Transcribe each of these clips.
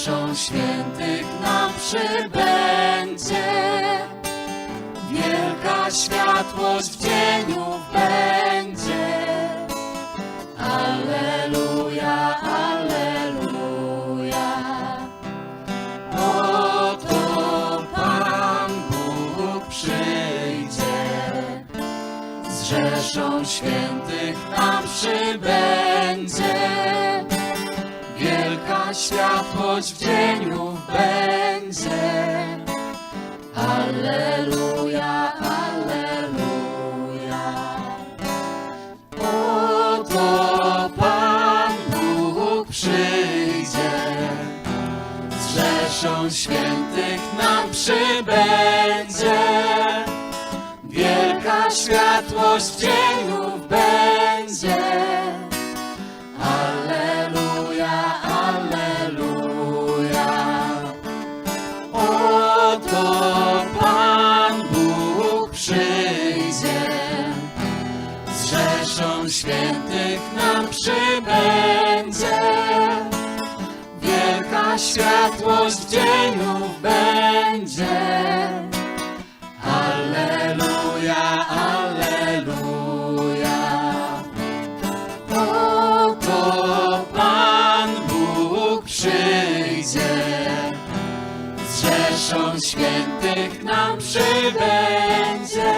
rzeszą świętych nam przybędzie. Wielka światłość w dzieniu będzie. Alleluja, alleluja. Oto Pan Bóg przyjdzie. Z rzeszą świętych nam przybędzie. Wielka światłość w dzieniu będzie. Alleluja, alleluja. Oto Pan Bóg przyjdzie. Z rzeszą świętych nam przybędzie. Wielka światłość w dzieniu będzie. Przybędzie. Wielka światłość w dzieniu będzie. Alleluja, alleluja. Oto Pan Bóg przyjdzie. Z rzeszą świętych nam przybędzie.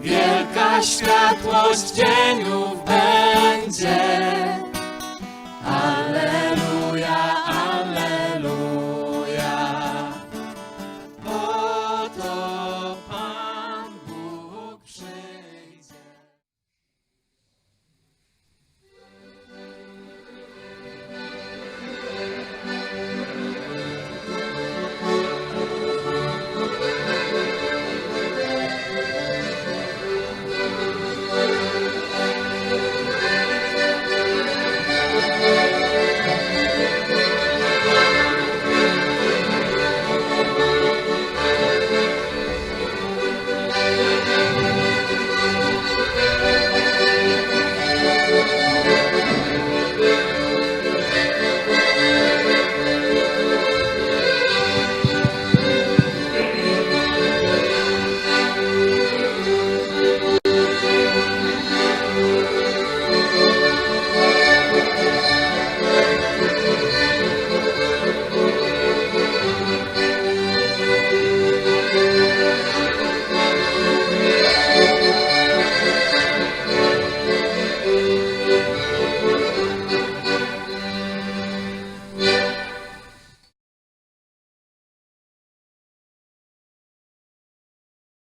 Wielka światłość w dzieniu będzie. death.